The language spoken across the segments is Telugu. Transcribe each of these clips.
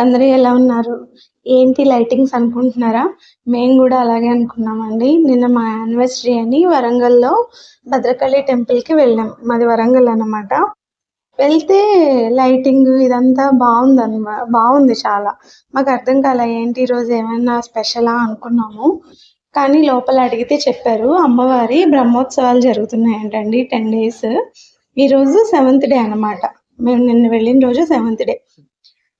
అందరూ ఎలా ఉన్నారు? ఏంటి లైటింగ్స్ అనుకుంటున్నారా? మేము కూడా అలాగే అనుకున్నామండి. నిన్న మా యానివర్సరీ అని వరంగల్‌లో భద్రకాళి టెంపుల్‌కి వెళ్ళాం. మాది వరంగల్ అన్నమాట. వెళ్తే లైటింగ్ ఇదంతా బావుందనమా బాగుంది చాలా. మాకు అర్థం కాలే ఏంటి ఈరోజు ఏమైనా స్పెషలా అనుకున్నాము. కానీ లోపల అడిగితే చెప్పారు అమ్మవారి బ్రహ్మోత్సవాలు జరుగుతున్నాయంటండి 10 డేస్. ఈరోజు సెవెంత్ డే అన్నమాట. మేము నిన్న వెళ్ళిన రోజు సెవెంత్ డే.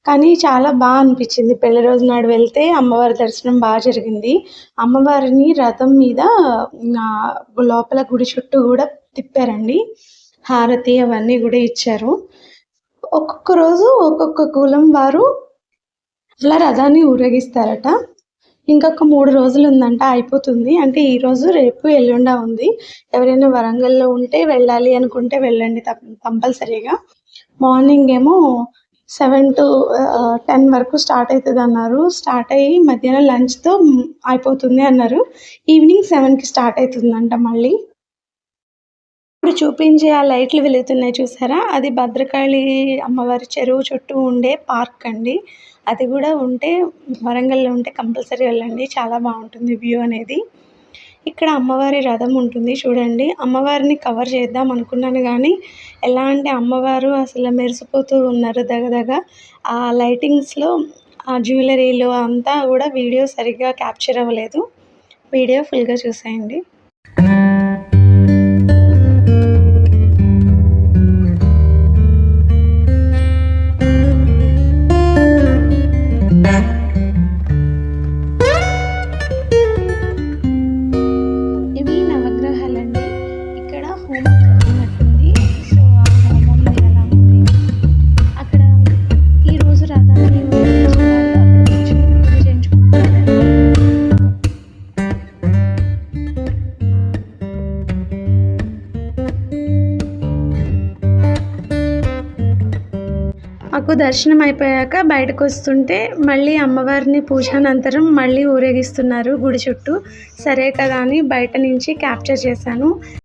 కానీ చాలా బాగా అనిపించింది పెళ్ళి రోజు నాడు వెళ్తే అమ్మవారి దర్శనం బాగా జరిగింది. అమ్మవారిని రథం మీద లోపల గుడి చుట్టూ కూడా తిప్పారండి. హారతి అవన్నీ కూడా ఇచ్చారు. ఒక్కొక్క రోజు ఒక్కొక్క కులం వారు అలా రథాన్ని ఊరేగిస్తారట. ఇంకొక మూడు రోజులు ఉందంట అయిపోతుంది. అంటే ఈరోజు, రేపు, ఎల్లుండా ఉంది. ఎవరైనా వరంగల్‌లో ఉంటే వెళ్ళాలి అనుకుంటే వెళ్ళండి తప్ప కంపల్సరీగా. మార్నింగ్ ఏమో సెవెన్ టు టెన్ వరకు స్టార్ట్ అవుతుంది అన్నారు స్టార్ట్ అయ్యి మధ్యాహ్నం లంచ్‌తో అయిపోతుంది అన్నారు. ఈవినింగ్ సెవెన్కి స్టార్ట్ అవుతుందంట మళ్ళీ. ఇప్పుడు చూపించే ఆ లైట్లు వెలుగుతున్నాయి చూసారా? అది భద్రకాళి అమ్మవారి చెరువు చుట్టూ ఉండే పార్క్ అండి. అది కూడా ఉంటే వరంగల్‌లో ఉంటే కంపల్సరీ వెళ్ళండి. చాలా బాగుంటుంది వ్యూ అనేది. ఇక్కడ అమ్మవారి రథం ఉంటుంది చూడండి. అమ్మవారిని కవర్ చేద్దాం అనుకున్నాను కానీ ఎలా అంటే అమ్మవారు అసలు మెరిసిపోతూ ఉన్నారు దగదగ ఆ లైటింగ్స్‌లో ఆ జ్యువెలరీలు అంతా కూడా వీడియో సరిగ్గా క్యాప్చర్ అవ్వలేదు. వీడియో ఫుల్‌గా చూసేయండి. మాకు దర్శనం అయిపోయాక బయటకొస్తుంటే మళ్ళీ అమ్మవారిని పూజానంతరం మళ్ళీ ఊరేగిస్తున్నారు గుడి చుట్టూ. సరే కదా అని బయట నుంచి క్యాప్చర్ చేశాను.